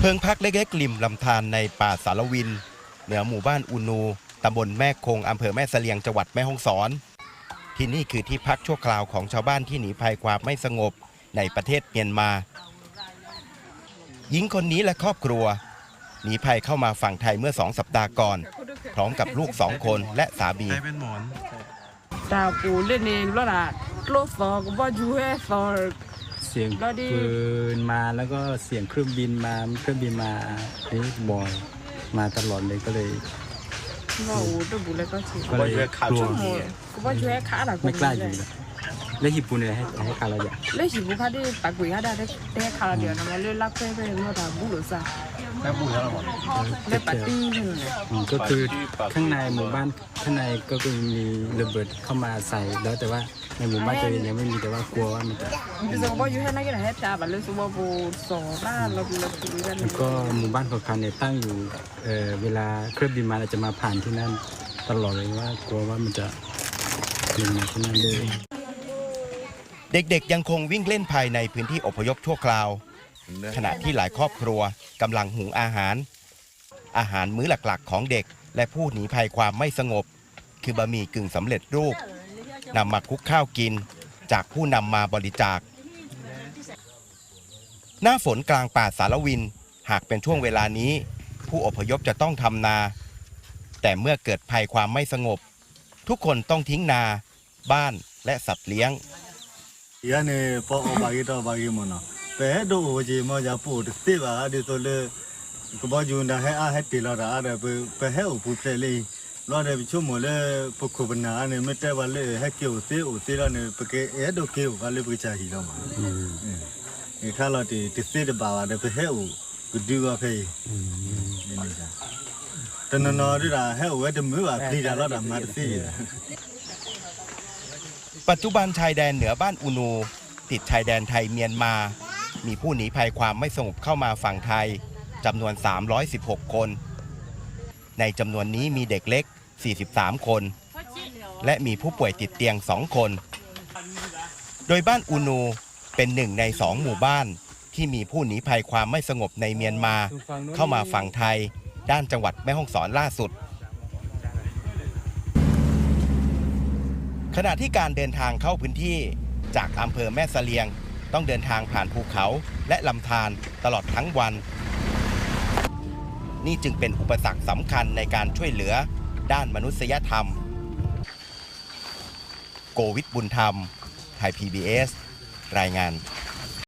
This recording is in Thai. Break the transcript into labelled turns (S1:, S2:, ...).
S1: เพิงพักเล็กๆริมลำธารในป่าสารวิน เหนือหมู่บ้านอูนูตำบลแม่คงอำเภอแม่เสลียงจังหวัดแม่ฮ่องสอน ที่นี่คือที่พักชั่วคราวของชาวบ้านที่หนีภัยความไม่สงบในประเทศเมียนมา หญิงคนนี้และครอบครัวหนีภัยเข้ามาฝั่งไทยเมื่อสองสัปดาห์ก่อน พร้อมกับลูกสองคนและสามี
S2: ตาปูเล่นเองแล้วล่ะโลซอก็บ่อยู่ให้ซอเ
S3: สียงแล้วดิปืนมาแล้วก็เสียงเครื่องบินมาเครื่องบินมานี่บ่อยมาตลอดเลยก็เลย
S2: ว่าโอ้ตัวบุเลยก็ชิก็เล
S3: ยกลัว
S2: ก็บ่อยู่ให้ขาล่ะไม่กล้าอยู่เ
S3: ลยแล้วญี่ปุ่นเนี่ยให้ให้คาราอย่าง
S2: เล่สิบุคาได้ปากกุยฮาได้ได้ขาเดียวนะมาเล่นลักเป้ไปเมื่อตาบุหรือซะ
S3: เล่นปาร์ต
S2: ี้นี่เลย
S3: อืมก็คือ
S4: ข้างใน
S3: หมู่บ้านข้างในก็คือมีระเบิดเข้ามาใส่แล้วแต่ว่าในหมู่บ้านตัวเองยังไม่มีแต่ว่ากลัวว่ามันจะ
S2: ดิฉันก็บ่อยู่ให้นักกีฬาให้ตาบัดเลยสุว่าบ่สอบ้านเราเราคุยกันแล้วก็หมู่
S3: บ้านของเขาเนี่ยตั้งอยู่เอ่อเวลาเครื่องบินมาเราจะมาผ่านที่นั่นตลอดเลยว่ากลัวว่ามันจะลงมาที่นั่นเลย
S1: เด็กๆยังคงวิ่งเล่นภายในพื้นที่อพยพชั่วคราว ขณะที่หลายครอบครัวกำลังหุงอาหาร อาหารมื้อหลักๆ ของเด็ก และผู้หนีภัยความไม่สงบ คือบะหมี่กึ่งสำเร็จรูปนำมาคลุกข้าวกิน จากผู้นำมาบริจาค หน้าฝนกลางป่าสารวิน หากเป็นช่วงเวลานี้ ผู้อพยพจะต้องทำนา แต่เมื่อเกิดภัยความไม่สงบ ทุกคนต้องทิ้งนา บ้านและสัตว์เลี้ยง
S5: เป๋ดูจีมาจะปูดเตบ้าดิโซเลยก็บอกอยู่นะให้อาให้ตีเราด่าเดี๋ยวไปไปให้อุปเสลีเราเดี๋ยวชั่วโมงเลยปกบนาเนี่ยไม่ได้วันเลยให้เกี่ยวเสียอุเสีเราเนี่ยไปเกเอ็ดโอเกี่ยวกันเลยไปจ่ายเรามาไอ้ข้าเราตีตีเสียดบ่าวเดี๋ยวไปให้อุกูดูว่าไปแต่นอนนั้นเราได้ให้อุเอ็ดมือว่าตีเราด่ามาตี
S1: ปัจจุบันชายแดนเหนือบ้านอุนูติดชายแดนไทยเมียนมา มีผู้หนีภัยความไม่สงบเข้ามาฝั่งไทยจำนวน 316 คน ในจำนวนนี้มีเด็กเล็ก 43 คน และมีผู้ป่วยติดเตียง 2 คน โดยบ้านอูนูเป็นหนึ่งในสองหมู่บ้าน ที่มีผู้หนีภัยความไม่สงบในเมียนมา
S3: เข้ามาฝั่ง
S1: ไทย ด้านจังหวัดแม่ฮ่องสอนล่าสุด ขณะที่การเดินทางเข้าพื้นที่จากอำเภอแม่เสลียง ต้องเดินทางผ่านภูเขาและลำธารตลอดทั้งวัน นี่จึงเป็นอุปสรรคสำคัญในการช่วยเหลือด้านมนุษยธรรม โกวิทบุญธรรม ไทย PBS รายงาน